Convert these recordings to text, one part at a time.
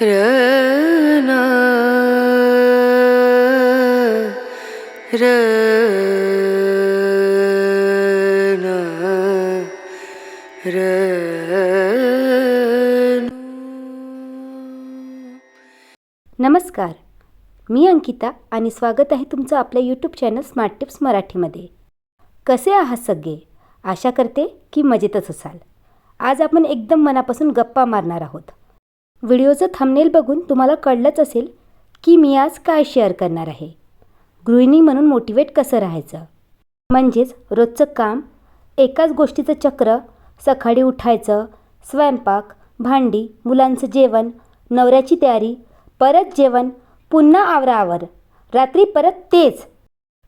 र र र नमस्कार मी अंकिता आणि स्वागत आहे तुमचं आपल्या यूट्यूब चॅनल स्मार्ट टिप्स मराठीमध्ये. कसे आहात सगळे? आशा करते की मजेतच असाल. आज आपण एकदम मनापासून गप्पा मारणार आहोत. व्हिडिओचं थंबनेल बघून तुम्हाला कळलंच असेल की मी आज काय शेअर करणार आहे. गृहिणी म्हणून मोटिवेट कसं राहायचं? म्हणजेच रोजचं काम एकाच गोष्टीचं चक्र सकाळी उठायचं स्वयंपाक भांडी मुलांचं जेवण नवऱ्याची तयारी परत जेवण पुन्हा आवराआवर रात्री परत तेच.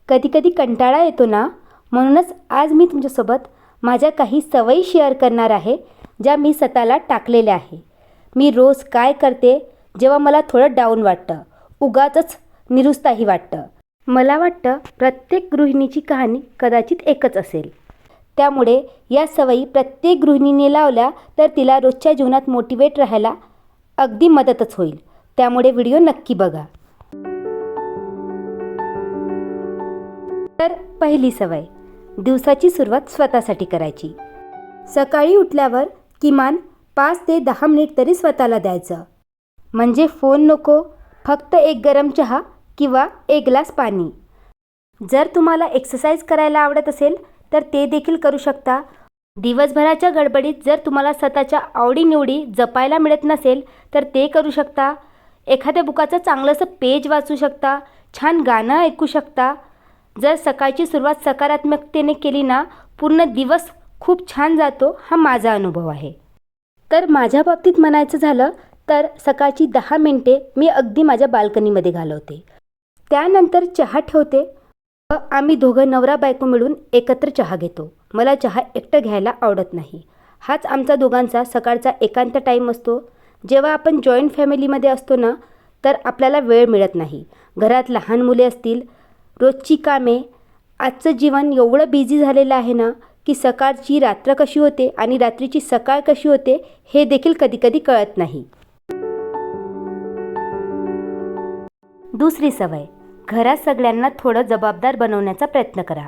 कधीकधी कंटाळा येतो ना? म्हणूनच आज मी तुमच्यासोबत माझ्या काही सवयी शेअर करणार आहे ज्या मी स्वतःला टाकलेल्या आहे. मी रोज काय करते जेव्हा मला थोडं डाऊन वाटतं? उगाचच निरुत्साही वाटतं. मला वाटतं प्रत्येक गृहिणीची कहाणी कदाचित एकच असेल. त्यामुळे या सवयी प्रत्येक गृहिणीने लावल्या तर तिला रोजच्या जीवनात मोटिवेट राहायला अगदी मदतच होईल. त्यामुळे व्हिडिओ नक्की बघा. तर पहिली सवय दिवसाची सुरुवात स्वतःसाठी करायची. सकाळी उठल्यावर किमान पाच ते दहा मिनिट तरी स्वतःला द्यायचं. म्हणजे फोन नको फक्त एक गरम चहा किंवा एक ग्लास पाणी. जर तुम्हाला एक्सरसाइज करायला आवडत असेल तर ते देखील करू शकता. दिवसभराच्या गडबडीत जर तुम्हाला स्वतःच्या आवडीनिवडी जपायला मिळत नसेल तर ते करू शकता. एखाद्या बुकाचं चांगलंसं पेज वाचू शकता छान गाणं ऐकू शकता. जर सकाळची सुरुवात सकारात्मकतेने केली ना पूर्ण दिवस खूप छान जातो हा माझा अनुभव आहे. तर माझ्या बाबतीत म्हणायचं झालं तर सकाळची दहा मिनटे मी अगदी माझ्या बाल्कनीमध्ये घालवते. त्यानंतर चहा ठेवते. व आम्ही दोघं नवरा बायको मिळून एकत्र चहा घेतो. मला चहा एकटं घ्यायला आवडत नाही. हाच आमचा दोघांचा सकाळचा एकांत टाईम असतो. जेव्हा आपण जॉईंट फॅमिलीमध्ये असतो ना तर आपल्याला वेळ मिळत नाही. घरात लहान मुले असतील रोजची कामे आजचं जीवन एवढं बिझी झालेलं आहे ना की सकाळची रात्र कशी होते आणि रात्रीची सकाळ कशी होते हे देखील कधीकधी कळत नाही. दुसरी सवय. घरात सगळ्यांना थोडं जबाबदार बनवण्याचा प्रयत्न करा.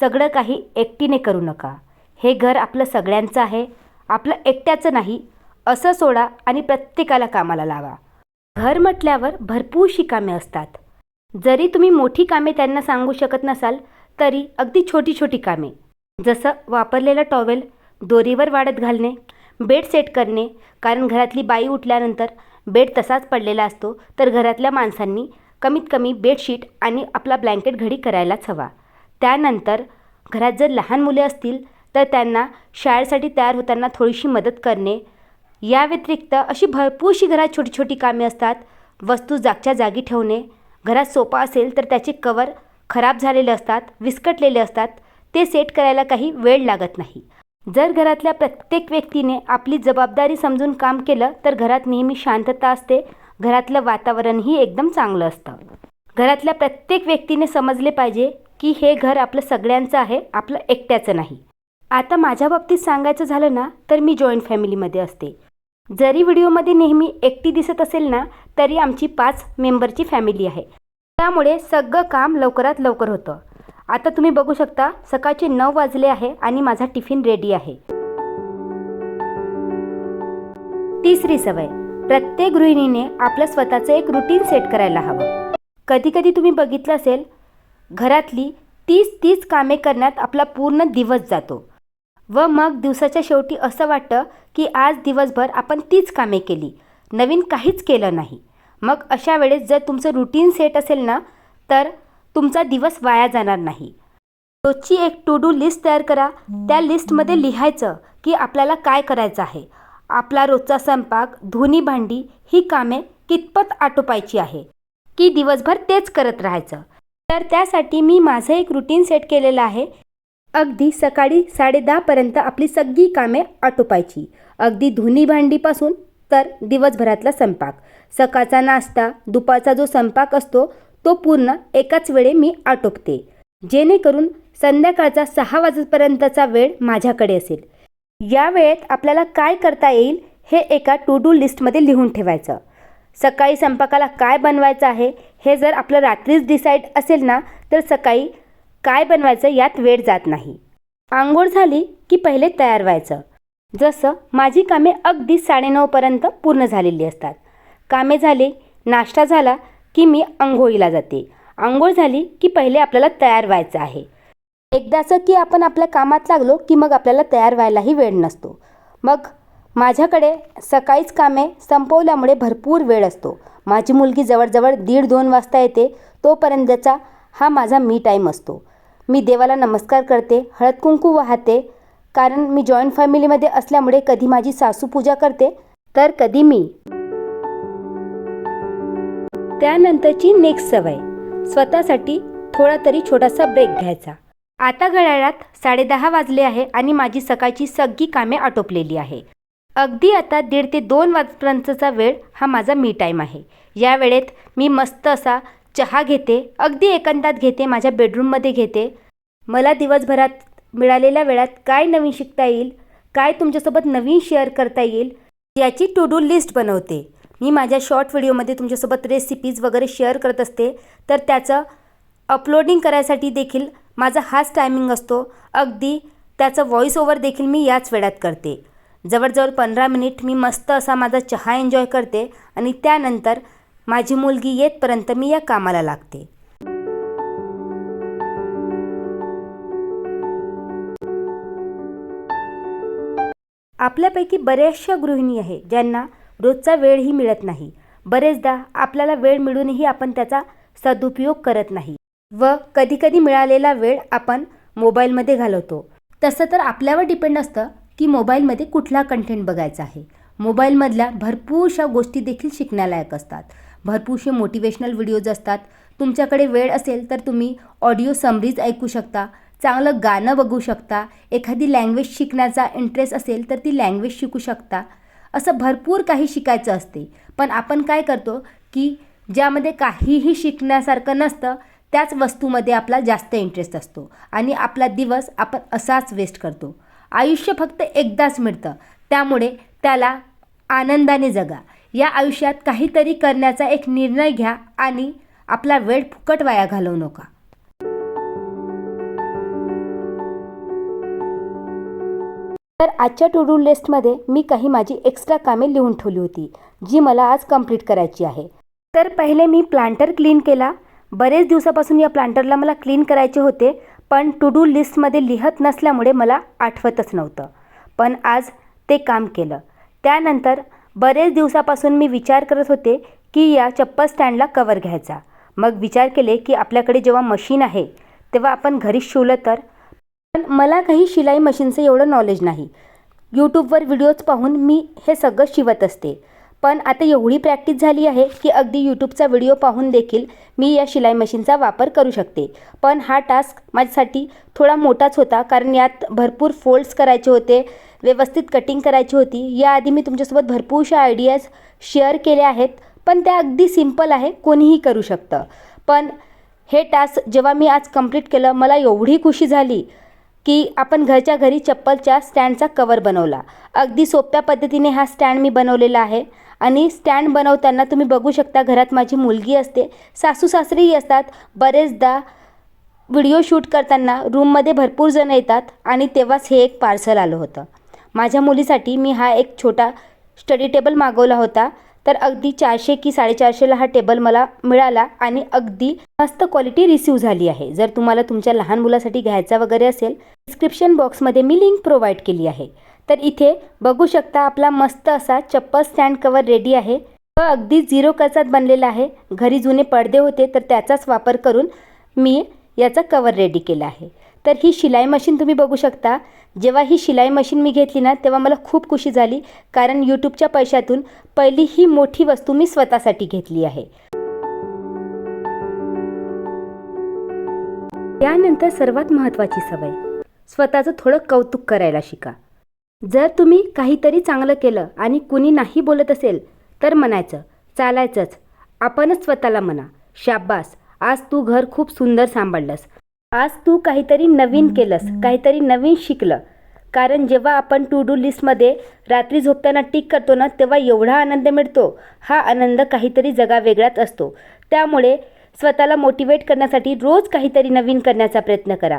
सगळं काही एकटीने करू नका. हे घर आपलं सगळ्यांचं आहे. आपलं एकट्याचं नाही. असं सोडा आणि प्रत्येकाला कामाला लावा. घर म्हटल्यावर भरपूरशी कामे असतात. जरी तुम्ही मोठी कामे त्यांना सांगू शकत नसाल तरी अगदी छोटी छोटी कामे. जसं वापरलेलं टॉवेल दोरीवर वाढत घालणे बेड सेट करणे कारण घरातली बाई उठल्यानंतर बेड तसाच पडलेला असतो तर घरातल्या माणसांनी कमीत कमी बेडशीट आणि आपला ब्लँकेट घडी करायलाच हवा. त्यानंतर घरात जर लहान मुले असतील तर त्यांना शाळेसाठी तयार होताना थोडीशी मदत करणे. या व्यतिरिक्त अशी भरपूरशी घरात छोटी छोटी कामे असतात. वस्तू जागच्या जागी ठेवणे. घरात सोपा असेल तर त्याचे कवर खराब झालेले असतात विस्कटलेले असतात. ते सेट करायला काही वेळ लागत नाही. जर घरातल्या प्रत्येक व्यक्तीने आपली जबाबदारी समजून काम केलं तर घरात नेहमी शांतता असते. घरातलं वातावरणही एकदम चांगलं असतं. घरातल्या प्रत्येक व्यक्तीने समजले पाहिजे की हे घर आपलं सगळ्यांचं आहे आपलं एकट्याचं नाही. आता माझ्या बाबतीत सांगायचं झालं ना तर मी जॉईंट फॅमिलीमध्ये असते. जरी व्हिडिओमध्ये नेहमी एकटी दिसत असेल ना तरी आमची पाच मेंबरची फॅमिली आहे. त्यामुळे सगळं काम लवकरात लवकर होतं. आता तुम्ही बघू शकता सकाळचे नऊ वाजले आहे आणि माझा टिफिन रेडी आहे. तिसरी सवय प्रत्येक गृहिणीने आपलं स्वतःचं एक रुटीन सेट करायला हवं. कधीकधी तुम्ही बघितलं असेल घरातली तीस तीस कामे करण्यात आपला पूर्ण दिवस जातो. व मग दिवसाच्या शेवटी असं वाटतं की आज दिवसभर आपण तीच कामे केली नवीन काहीच केलं नाही. मग अशा वेळेस जर तुमचं रुटीन सेट असेल ना तर तुमचा दिवस वाया जाणार नाही. रोजची एक टू डू लिस्ट तयार करा. त्या लिस्टमध्ये लिहायचं की आपल्याला काय करायचं आहे. आपला रोजचा स्वयंपाक धुनी भांडी ही कामे कितपत आटोपायची आहे. की दिवसभर तेच करत राहायचं. तर त्यासाठी मी माझं एक रुटीन सेट केलेलं आहे. अगदी सकाळी साडेदहापर्यंत आपली सगळी कामे आटोपायची. अगदी धुनी भांडीपासून तर दिवसभरातला स्वयंपाक. सकाळचा नाश्ता दुपारचा जो स्वयंपाक असतो तो पूर्ण एकाच वेळे मी आटोपते. जेणेकरून संध्याकाळचा सहा वाजेपर्यंतचा वेळ माझ्याकडे असेल. या वेळेत आपल्याला काय करता येईल हे एका टू डू लिस्टमध्ये लिहून ठेवायचं. सकाळी स्वयंपाकाला काय बनवायचं आहे हे जर आपलं रात्रीच डिसाईड असेल ना तर सकाळी काय बनवायचं यात वेळ जात नाही. आंघोळ झाली की पहिले तयार व्हायचं. जसं माझी कामे अगदी साडेनऊपर्यंत पूर्ण झालेली असतात. कामे झाली नाश्ता झाला की मी आंघोळीला जाते. आंघोळ झाली की पहिले आपल्याला तयार व्हायचं आहे. एकदाचं की आपण आपल्या कामात लागलो की मग आपल्याला तयार व्हायलाही वेळ नसतो. मग माझ्याकडे सकाळीच कामे संपवल्यामुळे भरपूर वेळ असतो. माझी मुलगी जवळजवळ दीड दोन वाजता येते तोपर्यंतचा हा माझा मी टाईम असतो. मी देवाला नमस्कार करते हळद कुंकू वाहते. कारण मी जॉईंट फॅमिलीमध्ये असल्यामुळे कधी माझी सासू पूजा करते तर कधी मी. त्यानंतरची नेक्स्ट सवय. स्वतःसाठी थोडा तरी छोटासा ब्रेक घ्यायचा. आता घड्याळात साडेदहा वाजले आहे आणि माझी सकाळची सगळी कामे आटोपलेली आहे. अगदी आता दीड ते दोन वाजपर्यंतचा वेळ हा माझा मी टाईम आहे. या वेळेत मी मस्त असा चहा घेते अगदी एकांतात घेते माझ्या बेडरूममध्ये घेते. मला दिवसभरात मिळालेल्या वेळात काय नवीन शिकता येईल काय तुमच्यासोबत नवीन शेअर करता येईल याची टू डू लिस्ट बनवते. मी माझ्या शॉर्ट व्हिडिओमध्ये तुमच्यासोबत रेसिपीज वगैरे शेअर करत असते तर त्याचं अपलोडिंग करायसाठी देखील माझा हाच टायमिंग असतो. अगदी त्याचं व्हॉईस ओव्हर देखील मी याच वेळात करते. जवळजवळ पंधरा मिनिट मी मस्त असा माझा चहा एन्जॉय करते आणि त्यानंतर माझी मुलगी येतपर्यंत मी या कामाला लागते. आपल्यापैकी बऱ्याचशा गृहिणी आहे ज्यांना रोजचा वेळही मिळत नाही. बरेचदा आपल्याला वेळ मिळूनही आपण त्याचा सदुपयोग करत नाही व कधीकधी मिळालेला वेळ आपण मोबाईलमध्ये घालवतो. तसं तर आपल्यावर डिपेंड असतं की मोबाईलमध्ये कुठला कंटेंट बघायचा आहे. मोबाईलमधल्या भरपूरशा गोष्टी देखील शिकण्यालायक असतात. भरपूरसे मोटिवेशनल व्हिडिओज असतात. तुमच्याकडे वेळ असेल तर तुम्ही ऑडिओ समरीज ऐकू शकता चांगलं गाणं बघू शकता एखादी लँग्वेज शिकण्याचा इंटरेस्ट असेल तर ती लँग्वेज शिकू शकता. असं भरपूर काही शिकायचं असते. पण आपण काय करतो की ज्यामध्ये काहीही शिकण्यासारखं नसतं त्याच वस्तूमध्ये आपला जास्त इंटरेस्ट असतो. आणि आपला दिवस आपण असाच वेस्ट करतो. आयुष्य फक्त एकदाच मिळतं. त्यामुळे त्याला आनंदाने जगा. या आयुष्यात काहीतरी करण्याचा एक निर्णय घ्या आणि आपला वेळ फुकट वाया घालवू नका. तर आजच्या टू डू लिस्टमध्ये मी काही माझी एक्स्ट्रा कामे लिहून ठेवली होती जी मला आज कंप्लीट करायची आहे. तर पहिले मी प्लांटर क्लीन केला. बरेच दिवसापासून या प्लांटरला मला क्लीन करायचे होते पण टू डू लिस्टमध्ये लिहत नसल्यामुळे मला आठवतच नव्हतं. पण आज ते काम केलं. त्यानंतर बरेच दिवसापासून मी विचार करत होते की या चप्पल स्टँडला कवर घ्यायचा. मग विचार केले की आपल्याकडे जेव्हा मशीन आहे तेव्हा आपण घरीच शिवलं तर पण मला काही शिलाई मशीनचं एवढं नॉलेज नाही. यूट्यूबवर व्हिडिओज पाहून मी हे सगळं शिवत असते. पण आता एवढी प्रॅक्टिस झाली आहे की अगदी यूट्यूबचा व्हिडिओ पाहून देखील मी या शिलाई मशीनचा वापर करू शकते. पण हा टास्क माझ्यासाठी थोडा मोठाच होता कारण यात भरपूर फोल्ड्स करायचे होते व्यवस्थित कटिंग करायची होती. याआधी मी तुमच्यासोबत भरपूरशा आयडियाज शेअर केल्या आहेत पण त्या अगदी सिंपल आहे कोणीही करू शकतं. पण हे टास्क जेव्हा मी आज कंप्लीट केलं मला एवढी खुशी झाली की आपण घरच्या घरी चप्पलच्या स्टँडचा कवर बनवला. अगदी सोप्या पद्धतीने हा स्टँड मी बनवलेला आहे. आणि स्टँड बनवताना तुम्ही बघू शकता घरात माझी मुलगी असते सासू सासरेही असतात बरेचदा व्हिडिओ शूट करताना रूममध्ये भरपूर जण येतात आणि तेव्हाच हे एक पार्सल आलं होतं. माझ्या मुलीसाठी मी हा एक छोटा स्टडी टेबल मागवला होता. तर अगदी चारशे की साडेचारशेला हा टेबल मला मिळाला आणि अगदी मस्त क्वालिटी रिसीव झाली आहे. जर तुम्हाला तुमच्या लहान मुलासाठी घ्यायचा वगैरे असेल डिस्क्रिप्शन बॉक्समध्ये मी लिंक प्रोव्हाइड केली आहे. तर इथे बघू शकता आपला मस्त असा चप्पल स्टँड कवर रेडी आहे. व अगदी झिरो खर्चात बनलेला आहे. घरी जुने पडदे होते तर त्याचाच वापर करून मी याचा कवर रेडी केला आहे. तर ही शिलाई मशीन तुम्ही बघू शकता. जेव्हा ही शिलाई मशीन मी घेतली ना तेव्हा मला खूप खुशी झाली कारण यूट्यूबच्या पैशातून पहिली ही मोठी वस्तू मी स्वतःसाठी घेतली आहे. त्यानंतर सर्वात महत्त्वाची सवय. स्वतःचं थोडं कौतुक करायला शिका. जर तुम्ही काहीतरी चांगलं केलं आणि कुणी नाही बोलत असेल तर म्हणायचं चालायचंच. आपणच स्वतःला म्हणा. शाब्बास आज तू घर खूप सुंदर सांभाळलंस. आज तू काहीतरी नवीन केलंस काहीतरी नवीन शिकलं. कारण जेव्हा आपण टू डू लिस्टमध्ये रात्री झोपताना टिक करतो ना तेव्हा एवढा आनंद मिळतो. हा आनंद काहीतरी जगा वेगळाच असतो. त्यामुळे स्वतःला मोटिवेट करण्यासाठी रोज काहीतरी नवीन करण्याचा प्रयत्न करा.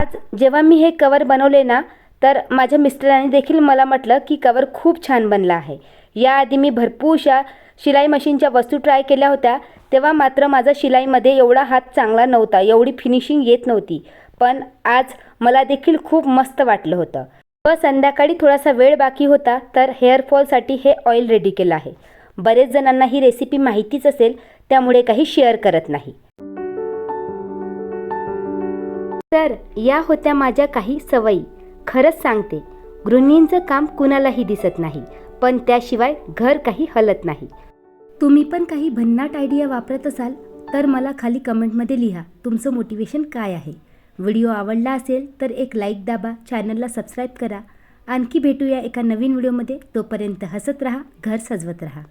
आज जेव्हा मी हे कवर बनवले ना तर माझ्या मिस्टरांनी देखील मला म्हटलं की कवर खूप छान बनला आहे. याआधी मी भरपूरशा शिलाई मशीनच्या वस्तू ट्राय केल्या होत्या तेव्हा मात्र माझा शिलाईमध्ये एवढा हात चांगला नव्हता एवढी फिनिशिंग येत नव्हती. पण आज मला देखील खूप मस्त वाटलं होतं. व संध्याकाळी थोडासा वेळ बाकी होता तर हेअरफॉलसाठी हे ऑइल रेडी केलं आहे. बरेच जणांना ही रेसिपी माहितीच असेल त्यामुळे काही शेअर करत नाही. तर या होत्या माझ्या काही सवयी. खरंच सांगते गृहिणींचं काम कुणालाही दिसत नाही पण त्याशिवाय घर काही हलत नाही. तुम्ही पण काही भन्नाट आयडिया वापरत असाल तर मला खाली कमेंटमध्ये लिहा तुमचं मोटिवेशन काय आहे. व्हिडिओ आवडला असेल तर एक लाईक दाबा चॅनलला सबस्क्राईब करा. आणखी भेटूया एका नवीन व्हिडिओमध्ये तोपर्यंत हसत राहा घर सजवत राहा.